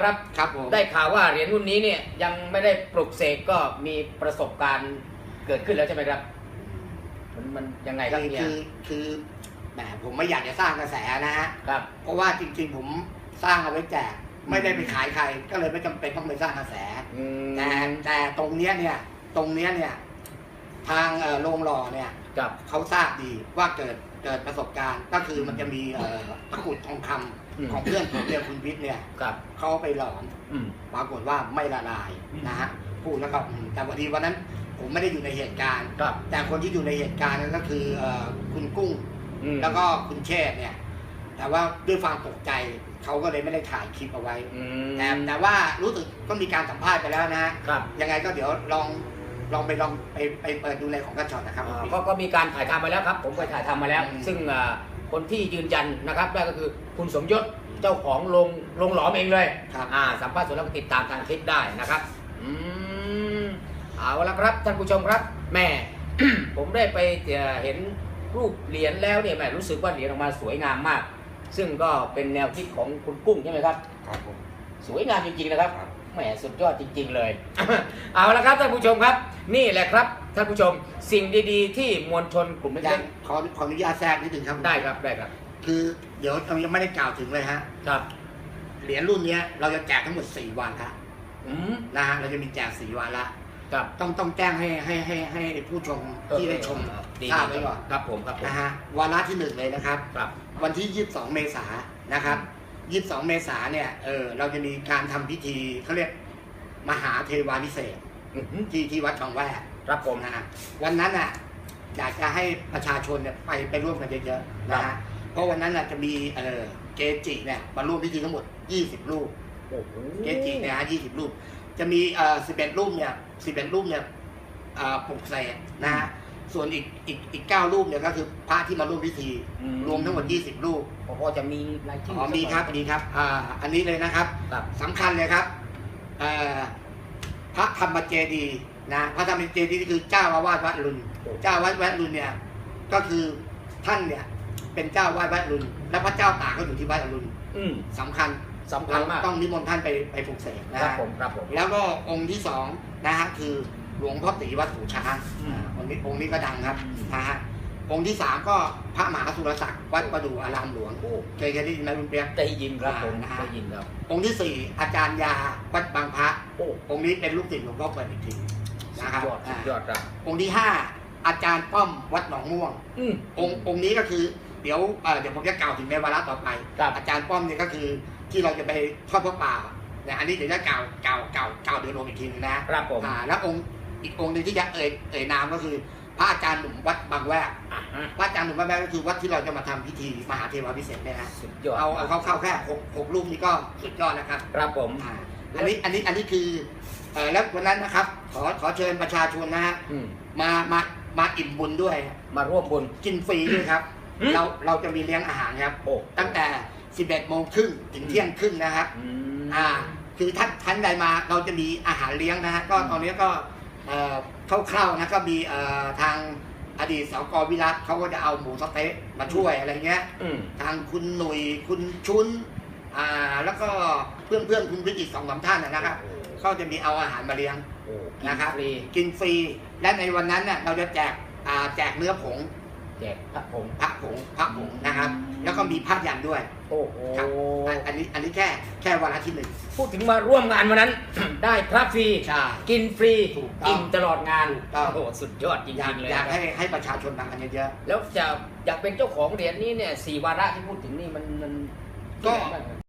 ครับครับผมได้ข่าวว่าเหรียญรุ่นนี้เนี่ยยังไม่ได้ปลุกเสกก็มีประสบการณ์เกิดขึ้นแล้วใช่ไหมครับ มันมันยังไงครับคือเนี่ยคือคือแหมผมไม่อยากจะสร้างกระแสนะฮะครับ เพราะว่าจริง ๆ ผมสร้างเอาไว้แจกไม่ได้ไปขายใคร ก็เลยไม่จำเป็นต้องไปสร้างกระแสอืมแต่แต่ตรงเนี้ยเนี่ย ตรงเนี้ยเนี่ย ทางเอ่อโรงหล่อเนี่ยครับ เขาทราบดีว่าเกิดเกิดประสบการณ์ก็คือมันจะมีเอ่อตะกรุดทองคำอืม ของเพื่อนผมเรียกคุณวิทย์เนี่ยครับเขาไปหลอมอืม ปรากฏว่าไม่ละลายอืมนะฮะพูดแล้วก็อืมแต่วันทีวันนั้นผมไม่ได้อยู่ในเหตุการณ์ ครับแต่คนที่อยู่ในเหตุการณ์นั้นก็คือเอ่อคุณกุ้ง อืมแล้วก็คุณเชษฐ์เนี่ย แต่ว่าด้วยความตกใจเขาก็เลยไม่ได้ถ่ายคลิปเอาไว้อืมแต่แต่ว่ารู้สึกก็มีการสัมภาษณ์ไปแล้วนะฮะครับ ยังไงก็เดี๋ยวลอง ลองไปลองไปไปเปิดดูในของกระชอนนะครับ อ่าก็ก็มีการถ่ายทำมาแล้วครับ ผมไปถ่ายทำมาแล้ว อืม ซึ่งอ่าคนที่ยืนยันนะครับนั่นก็คือคุณสมยศเจ้าของโรงโรงหลอมเองเลยครับ อ่าสัมภาษณ์ส่วนแล้วก็ติดตามทางคลิปได้นะครับอืมเอาละครับท่านผู้ชมครับแม่ ผมได้ไปเอ่อเห็นรูปเหรียญแล้วเนี่ยแม่รู้สึกว่าเหรียญออกมาสวยงามมาก ซึ่งก็เป็นแนวคิดของคุณกุ้งใช่ไหมครับ ครับผม สวยงามจริงๆนะครับ ครับ แหมสุดยอดจริง ๆ เลย เอาละครับท่านผู้ชมครับ นี่แหละครับท่านผู้ชมสิ่งดีๆ ที่มวลชนกลุ่มยัเล็งกขอขออนุญาตแทรกนิดนึงครับๆได้ครับได้ครับคือเดี๋ยวเรายังไม่ได้กล่าวถึงเลยฮะครับเหรียญรุ่นเนี้ยเราจะแจกทั้งหมด 4 วันละอืมนะฮะเราจะมีแจก4วันละครับต้องต้องแจ้งให้ให้ให้ให้ผู้ชมที่ได้ชมดีทราบไว้ก่อนครับผมครับผมนะฮะวาระที่หนึ่งเลยนะครับ ครับ วันที่ 22 เมษายนนะครับ 22 เมษายนเนี่ย เออ เราจะมีการทำพิธีเขาเรียกมหาเทวาพิเศษกอื้อหือ ที่ที่วัดทองแวกครับผมนะฮะวันนั้นอะอยากจะให้ประชาชนเนี่ยไปไปร่วมกันเยอะๆนะฮะเพราะวันนั้นอะจะมีเออเกจิเนี่ยมาร่วมพิธีทั้งหมด 20 รูปโอ้โหเกจิเนี่ยฮะ20 รูป จะมีเอ่อ11 รูปเนี่ย 11 รูปเนี่ยเอ่อปลุกเสกนะฮะส่วนอีกอีกอีก9รูปเนี่ยก็คือพระที่มาร่วมพิธีอืรวมทั้งหมด 20 รูปพอจะมีรายชื่ออ๋อมีครับมีครับอ่าอันนี้เลยนะครับครับสำคัญเลยครับเอ่อ พระธรรมเจดีย์นะพระธรรมเจดีย์นี่คือเจ้าอาวาสวัดรุนเจ้าอาวาสวัดรุนเนี่ยก็คือท่านเนี่ยเป็นเจ้าอาวาสวัดรุนและพระเจ้าตากก็อยู่ที่วัดอรุณอืมสำคัญสำคัญมากต้องนิมนต์ท่านไปไปปลุกเสกนะครับฮะผมครับผมแล้วก็องค์ที่สองนะฮะคือหลวงพ่อตีวัดหูช้างอืมอ่าองค์นี้องค์นี้ก็ดังครับอืมนะฮะ องค์ที่สามก็พระมหาสุรศักดิ์วัดประดู่อารามหลวงโอ้เคยเคยได้ยินไหมคุณเปียก ได้ยินครับผมอ่านะฮะ ได้ยินครับ องค์ที่สี่อาจารย์ยาวัดบางพระโอ้องค์นี้เป็นลูกศิษย์หลวงพ่อเปิดอีกทีสุนะดครับยอดสุดยอดครับองค์ที่ห้าอาจารย์ป้อมวัดหนองม่วง อืม องค์องค์นี้ก็คือเดี๋ยวเอ่อเดี๋ยวผมจะกล่าวถึงในวาระต่อไป ครับ อาจารย์ป้อมเนี่ยก็คือที่เราจะไปทอดพระป่าเนี่ยอันนี้เดี๋ยวจะกล่าวกล่าวกล่าวกล่าวโดยรวมอีกทีนึงนะครับผม อ่าแล้วองค์อีกองค์หนึ่งที่จะเอ่ยเอ่ยนามก็คือ พระอาจารย์หนุ่มวัดบางแวกอะฮะพระอาจารย์หนุ่มวัดบางแวกก็คือวัดที่เราจะมาทำพิธีมหาเทวาพิเศษกเนี่ยนะสุดยอดเอาเอาเข้าๆแค่หกหกรูปนี้ก็สุดยอดแล้วครับครับผมอ่าอันนี้อันนี้อันนี้คือเอ่อแล้ววันนั้นนะครับ ขอขอเชิญประชาชนนะฮะอืมมามามาอิ่มบุญด้วย มาร่วมบุญกินฟรีด้วยครับอืมเราเราจะมีเลี้ยงอาหารครับโอ้ตั้งแต่ 11โมงครึ่งถึงเที่ยงครึ่งนะครับอืมอ่าคือท่านท่านใดมาเราจะมีอาหารเลี้ยงนะฮะก็อืมตอนนี้ก็เอ่อ คร่าวๆนะก็มีเอ่อทางอดีตสกวิรัตเขาก็จะเอาหมูสะเต๊ะมาช่วยอะไรเงี้ยอืมทางคุณหนุ่ยคุณชุนอ่าแล้วก็เพื่อนเพื่อนๆคุณพิจิตรสองสามท่านนะนะครับเขาจะมีเอาอาหารมาเลี้ยงโอ้กินะครับฟรีกินฟรีและในวันนั้นเนี่ยเราจะแจกอ่าแจกเนื้อผง แจกพระผงพระผงพระผงนะครับ แล้วก็มีผ้ายันด้วย โอ้โหครับ อันอันนี้อันนี้แค่แค่วันละที่หนึ่งพูดถึงมาร่วมงานวันนั้น ได้พระฟรี ใช่ กินฟรีถูกต้องกินตลอดงานถูกต้อง โอ้โหสุดยอดจอยากริงๆเลยอยากนะครับให้ให้ประชาชนมากันเยอะ แล้วจะอยากเป็นเจ้าของเหรียญนี้เนี่ยสี่วาระที่พูดถึงนี่มันมันก็ ที่ไหนบ้างครับ